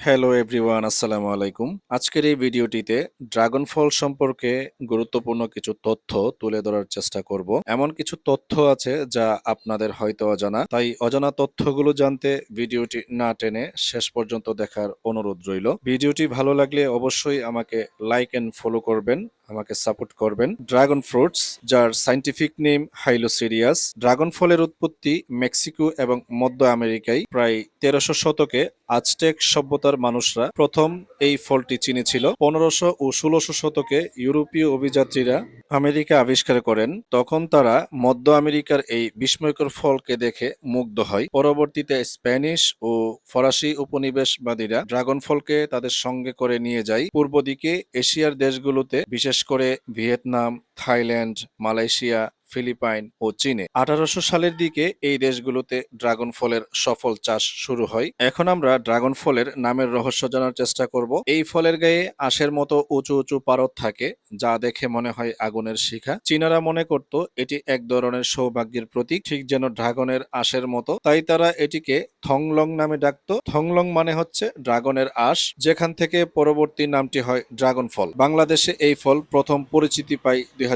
Hello everyone আসসালামু আলাইকুম আজকের এই ভিডিওটিতে ড্রাগন ফল সম্পর্কে গুরুত্বপূর্ণ কিছু তথ্য তুলে ধরার চেষ্টা করব। এমন কিছু তথ্য আছে যা আপনাদের হয়তো অজানা, তাই অজানা তথ্যগুলো জানতে ভিডিওটি না টেনে শেষ পর্যন্ত দেখার অনুরোধ রইল। ভিডিওটি ভালো লাগলে অবশ্যই আমাকে লাইক এন্ড ফলো করবেন। আমাকে সাপোর্ট করবেন। ড্রাগন ফ্রুটস, যার সাইন্টিফিক নেম হাইলোসিরিয়াস। ড্রাগন ফলের উৎপত্তি মেক্সিকো এবং মধ্য আমেরিকায় প্রায় তেরোশো শতকে আজটেক সভ্যতার মানুষরা প্রথম এই ফলটি চিনেছিল। পনেরোশো ও ষোলোশো শতকে ইউরোপীয় অভিযাত্রীরা আমেরিকা আবিষ্কার করেন। তখন তারা মধ্য আমেরিকার এই বিস্ময়কর ফলকে দেখে মুগ্ধ হয়। পরবর্তীতে স্প্যানিশ ও ফরাসি উপনিবেশবাদীরা ড্রাগন ফলকে তাদের সঙ্গে করে নিয়ে যায়। পূর্ব দিকে এশিয়ার দেশগুলোতে বিশেষ করে ভিয়েতনাম থাইল্যান্ড মালয়েশিয়া ফিলিপাইন ও চীনে। আঠারোশো সালের দিকে এই দেশগুলোতে ড্রাগন ফলের সফল চাষ শুরু হয়। এখন আমরা ড্রাগন ফলের নামের রহস্য জানার চেষ্টা করব। এই ফলের গায়ে আঁশের মতো উঁচু উঁচু পারদ থাকে, যা দেখে মনে হয় আগুনের শিখা। চীনারা মনে করত, এটি এক ধরনের সৌভাগ্যের প্রতীক, ঠিক যেন ড্রাগনের আঁশের মতো। তাই তারা এটিকে থংলং নামে ডাকতো। থংলং মানে হচ্ছে ড্রাগনের আঁশ, যেখান থেকে পরবর্তী নামটি হয় ড্রাগন ফল। বাংলাদেশে এই ফল প্রথম পরিচিতি পায় দুই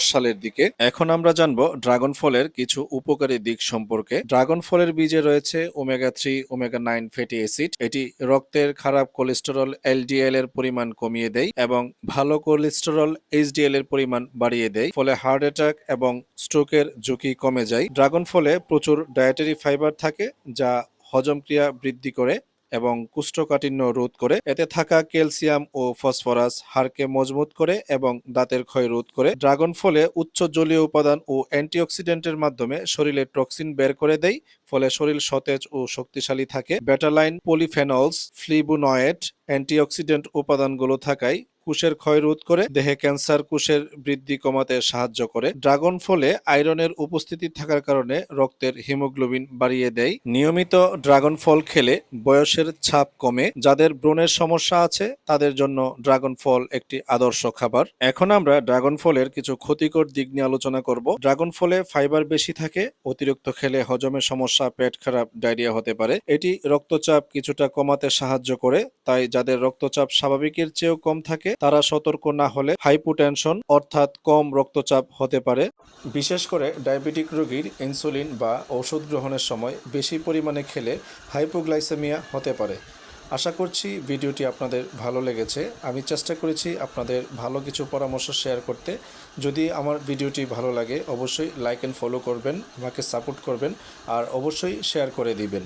সালের দিকে। এখন আমরা জানব ড্রাগন ফলের কিছু উপকারী দিক সম্পর্কে। ড্রাগন ফলের বীজে রয়েছে omega three omega nine fatty acid এটি রক্তের খারাপ কোলেস্টেরল এলডিএল এর পরিমাণ কমিয়ে দেয় এবং ভালো কোলেস্টেরল এইচডিএল এর পরিমাণ বাড়িয়ে দেয়, ফলে হার্ট অ্যাটাক এবং স্ট্রোকের ঝুঁকি কমে যায়। ড্রাগন ফলে প্রচুর ডায়েটারি ফাইবার থাকে, যা হজম ক্রিয়া বৃদ্ধি করে। এবং কুষ্ঠকাঠিন্য রোধ করে, এতে থাকা ক্যালসিয়াম ও ফসফরাস, হাড়কে মজবুত করে এবং দাঁতের ক্ষয় রোধ করে, ড্রাগন ফলে উচ্চ জলীয় উপাদান ও অ্যান্টিঅক্সিডেন্টের মাধ্যমে শরীরে টক্সিন বের করে দেয়, ফলে শরীর সতেজ ও শক্তিশালী থাকে। বেটালাইন পলিফেনলস, ফ্লিবুনয়েড, অ্যান্টিঅক্সিডেন্ট উপাদানগুলো থাকায় কোষের ক্ষয় রোধ করে দেহে ক্যান্সার কোষের বৃদ্ধি কমাতে সাহায্য করে। ড্রাগন ফলে আয়রনের উপস্থিতি থাকার কারণে রক্তের হিমোগ্লোবিন বাড়িয়ে দেয়। নিয়মিত ড্রাগন ফল খেলে বয়সের ছাপ কমে। যাদের ব্রণের সমস্যা আছে, তাদের জন্য ড্রাগন ফল একটি আদর্শ খাবার। এখন আমরা ড্রাগন ফলের কিছু ক্ষতিকর দিক নিয়ে আলোচনা করব। ড্রাগন ফলে ফাইবার বেশি থাকে, অতিরিক্ত খেলে হজমের সমস্যা, পেট খারাপ, ডায়রিয়া হতে পারে। এটি রক্তচাপ কিছুটা কমাতে সাহায্য করে, তাই যাদের রক্তচাপ স্বাভাবিকের চেয়েও কম থাকে তারা সতর্ক না হলে হাইপোটেনশন, অর্থাৎ কম রক্তচাপ হতে পারে। বিশেষ করে ডায়াবেটিক রোগীর ইনসুলিন বা ওষুধ গ্রহণের সময় বেশি পরিমাণে খেলে হাইপোগ্লাইসেমিয়া হতে পারে। আশা করছি ভিডিওটি আপনাদের ভালো লেগেছে। আমি চেষ্টা করেছি আপনাদের ভালো কিছু পরামর্শ শেয়ার করতে। যদি আমার ভিডিওটি ভালো লাগে, অবশ্যই লাইক অ্যান্ড ফলো করবেন, আমাকে সাপোর্ট করবেন, আর অবশ্যই শেয়ার করে দিবেন।